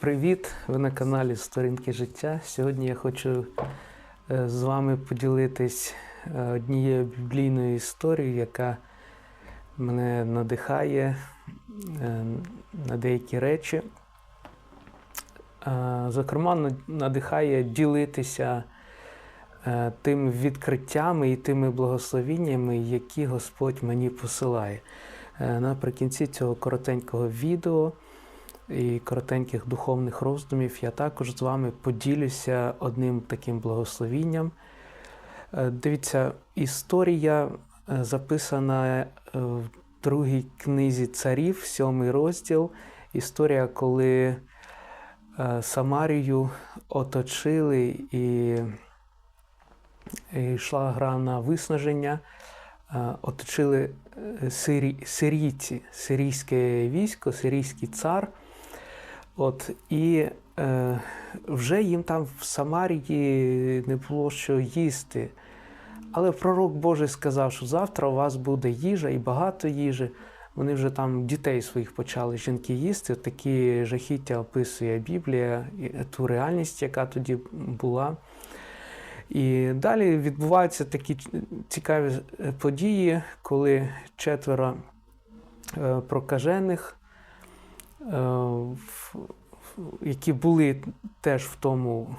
Привіт! Ви на каналі Сторінки життя. Сьогодні я хочу е, з вами поділитись е, однією біблійною історією, яка мене надихає е, на деякі речі. Зокрема, надихає ділитися тими відкриттями і тими благословіннями, які Господь мені посилає. Наприкінці цього коротенького відео і коротеньких духовних роздумів я також з вами поділюся одним таким благословінням. Е, Дивіться, історія е, записана е, в другій книзі царів, сьомий розділ. Історія, коли Самарію оточили і, і йшла гра на виснаження. Оточили сирі, сирійці, сирійське військо, сирійський цар. От, і е, вже їм там в Самарії не було що їсти. Але пророк Божий сказав, що завтра у вас буде їжа і багато їжі. Вони вже там дітей своїх почали жінки їсти. Такі жахіття описує Біблія, ту реальність, яка тоді була. І далі відбуваються такі цікаві е, події, коли четверо е, прокажених, які були теж в тому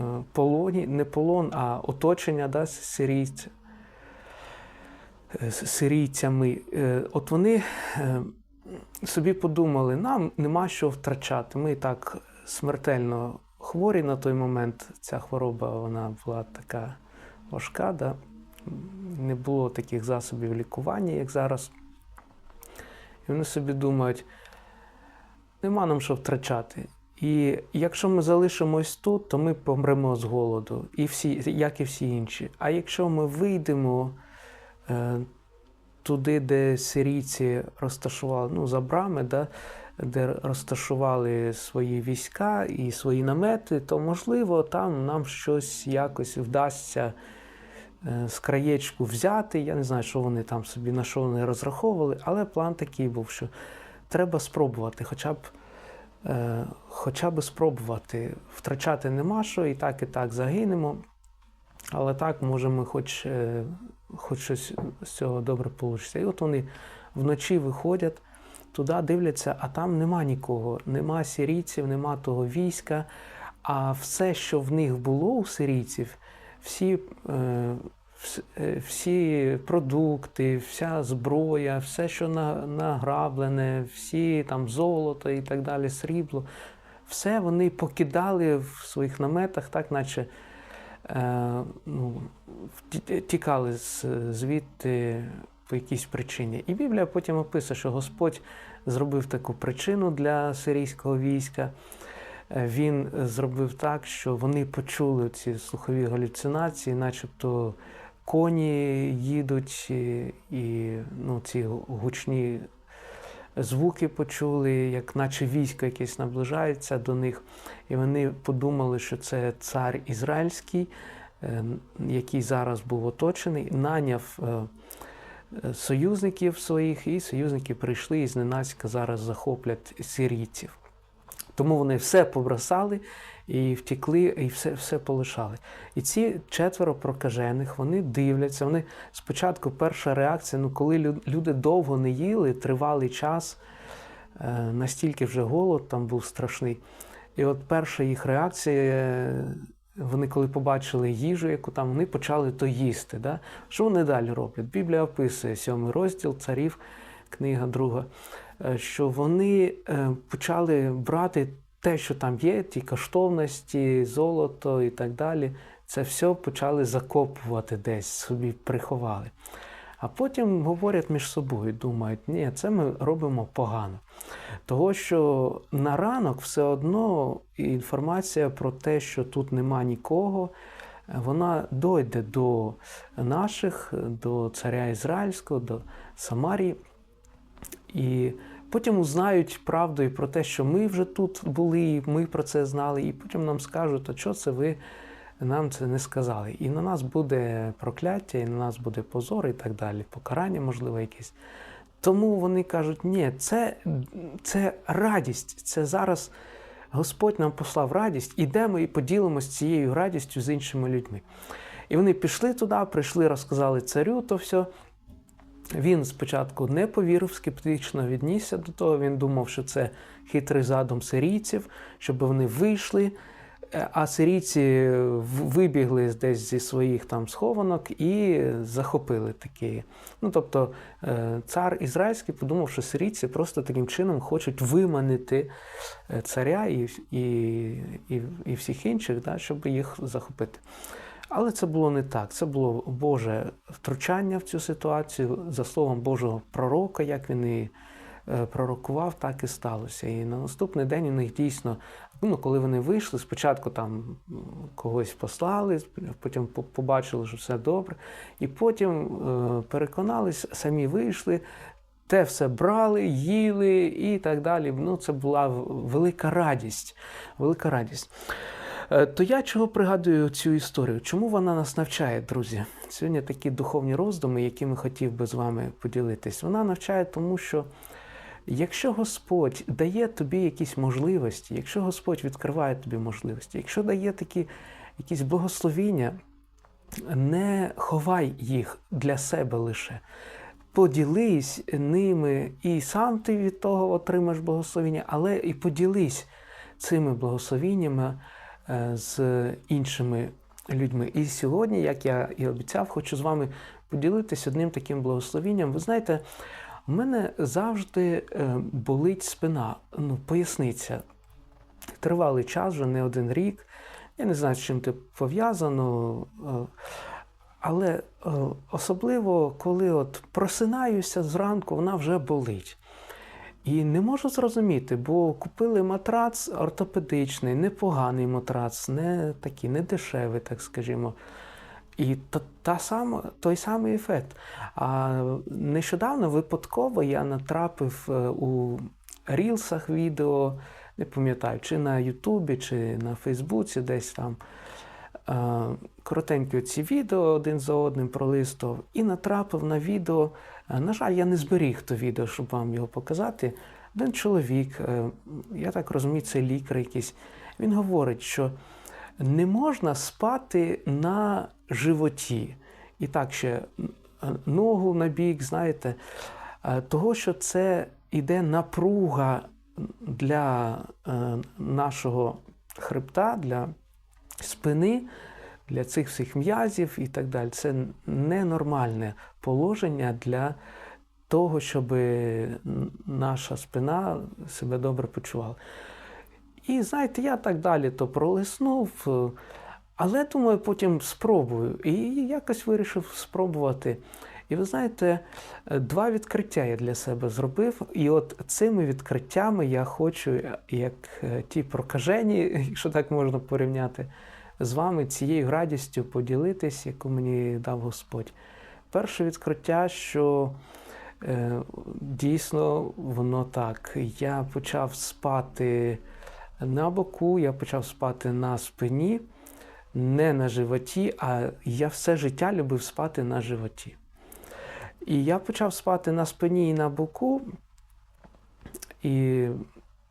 е, полоні, не полон, а оточення да, сирійця, е, сирійцями. Е, От вони е, собі подумали, нам нема що втрачати. Ми так смертельно хворі на той момент. Ця хвороба вона була така важка, да? не було таких засобів лікування, як зараз. І вони собі думають, нема нам що втрачати. І якщо ми залишимось тут, то ми помремо з голоду, і всі, як і всі інші. А якщо ми вийдемо е, туди, де сирійці розташували, ну, за брами, да, де розташували свої війська і свої намети, то можливо там нам щось якось вдасться е, з краєчку взяти. Я не знаю, що вони там собі на що вони розраховували, але план такий був, що треба спробувати, хоча б. Е, Хоча б спробувати. Втрачати нема що, і так, і так загинемо. Але так, може, ми хоч, е, хоч щось з цього добре вийде. І от вони вночі виходять туди, дивляться, а там нема нікого, нема сирійців, нема того війська. А все, що в них було у сирійців, всі, е, всі продукти, вся зброя, все, що награблене, всі там золото і так далі, срібло, все вони покидали в своїх наметах, так наче е, ну, тікали звідти по якійсь причині. І Біблія потім описує, що Господь зробив таку причину для сирійського війська. Е, Він зробив так, що вони почули ці слухові галюцинації, начебто коні їдуть, і, ну, ці гучні звуки почули, як наче військо якесь наближається до них. І вони подумали, що це цар ізраїльський, е, який зараз був оточений, наняв е, союзників своїх, і союзники прийшли і зненацька зараз захоплять сирійців. Тому вони все побросали і втекли, і все, все полишали. І ці четверо прокажених, вони дивляться. Вони спочатку перша реакція, ну коли люди довго не їли, тривалий час, е, настільки вже голод там був страшний. І от перша їх реакція, е, вони коли побачили їжу, яку там, вони почали то їсти. Да? Що вони далі роблять? Біблія описує сьомий розділ царів, книга друга, що вони е, почали брати те, що там є, ті коштовності, золото і так далі. Це все почали закопувати десь, собі приховали. А потім говорять між собою, думають, ні, це ми робимо погано. Того, що на ранок все одно інформація про те, що тут нема нікого, вона дойде до наших, до царя Ізраїльського, до Самарії. І потім узнають правду і про те, що ми вже тут були, і ми про це знали, і потім нам скажуть, а що це ви нам це не сказали. І на нас буде прокляття, і на нас буде позор, і так далі, покарання, можливо, якесь. Тому вони кажуть, ні, це, це радість, це зараз Господь нам послав радість, ідемо і поділимося цією радістю з іншими людьми. І вони пішли туди, прийшли, розказали царю то все. Він спочатку не повірив, скептично віднісся до того. Він думав, що це хитрий задум сирійців, щоб вони вийшли. Е, А сирійці вибігли десь зі своїх там схованок і захопили такі. Ну тобто е, цар ізраїльський подумав, що сирійці просто таким чином хочуть виманити е, царя і, і, і, і всіх інших, да, щоб їх захопити. Але це було не так. Це було Боже втручання в цю ситуацію за словом Божого пророка, як він і е, пророкував, так і сталося. І на наступний день у них дійсно, ну, коли вони вийшли, спочатку там когось послали, потім побачили, що все добре, і потім е, переконались, самі вийшли. Те все брали, їли і так далі. Ну, це була велика радість. Велика радість. Е, То я чого пригадую цю історію? Чому вона нас навчає, друзі? Сьогодні такі духовні роздуми, якими хотів би з вами поділитись. Вона навчає тому, що якщо Господь дає тобі якісь можливості, якщо Господь відкриває тобі можливості, якщо дає такі якісь благословіння, не ховай їх для себе лише. Поділись ними, і сам ти від того отримаєш благословіння, але і поділись цими благословіннями з іншими людьми. І сьогодні, як я і обіцяв, хочу з вами поділитися одним таким благословінням. Ви знаєте, у мене завжди е, болить спина, ну, поясниця. Тривалий час, вже не один рік. Я не знаю, з чим це пов'язано. е, Але е, особливо, коли от просинаюся зранку, вона вже болить. І не можу зрозуміти, бо купили матрац ортопедичний, непоганий матрац, не такий, не дешевий, так скажімо. І та, та сама, той самий ефект. А нещодавно випадково я натрапив е, у рілсах відео, не пам'ятаю, чи на Ютубі, чи на Фейсбуці, десь там. е, Коротенькі ці відео один за одним пролистував і натрапив на відео. Е, На жаль, я не зберіг то відео, щоб вам його показати. Один чоловік, е, я так розумію, це лікар якийсь. Він говорить, що не можна спати на животі. І так ще е, ногу на бік, знаєте, того, що це іде напруга для нашого хребта, для спини, для цих всіх м'язів і так далі. Це ненормальне положення для того, щоб наша спина себе добре почувала. І знаєте, я так далі то пролиснув, але думаю, потім спробую. І якось вирішив спробувати. І ви знаєте, два відкриття я для себе зробив. І от цими відкриттями я хочу, як ті прокажені, якщо так можна порівняти, з вами цією радістю поділитись, яку мені дав Господь. Перше відкриття, що е, дійсно воно так. Я почав спати на боку, я почав спати на спині, не на животі, а я все життя любив спати на животі. І я почав спати на спині і на боку, і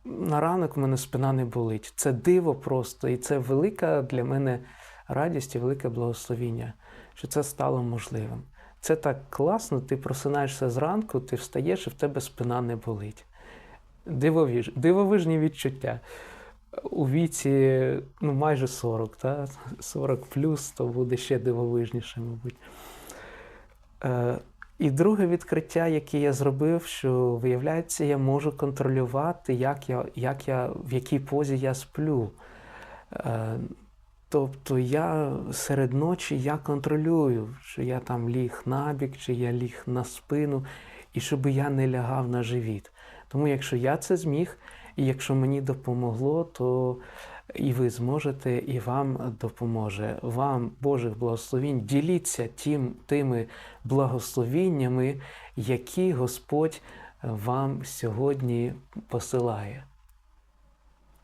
на ранок в мене спина не болить. Це диво просто, і це велика для мене радість і велике благословіння, що це стало можливим. Це так класно, ти просинаєшся зранку, ти встаєш і в тебе спина не болить. Дивовіж, дивовижні відчуття. У віці ну, майже 40, та? 40 плюс, то буде ще дивовижніше, мабуть. І друге відкриття, яке я зробив, що виявляється, я можу контролювати, як я, як я, в якій позі я сплю. Е, Тобто я серед ночі я контролюю, що я там ліг набік, чи я ліг на спину, і щоб я не лягав на живіт. Тому якщо я це зміг, і якщо мені допомогло, то і ви зможете, і вам допоможе. Вам Божих благословінь. Діліться тим, тими благословіннями, які Господь вам сьогодні посилає.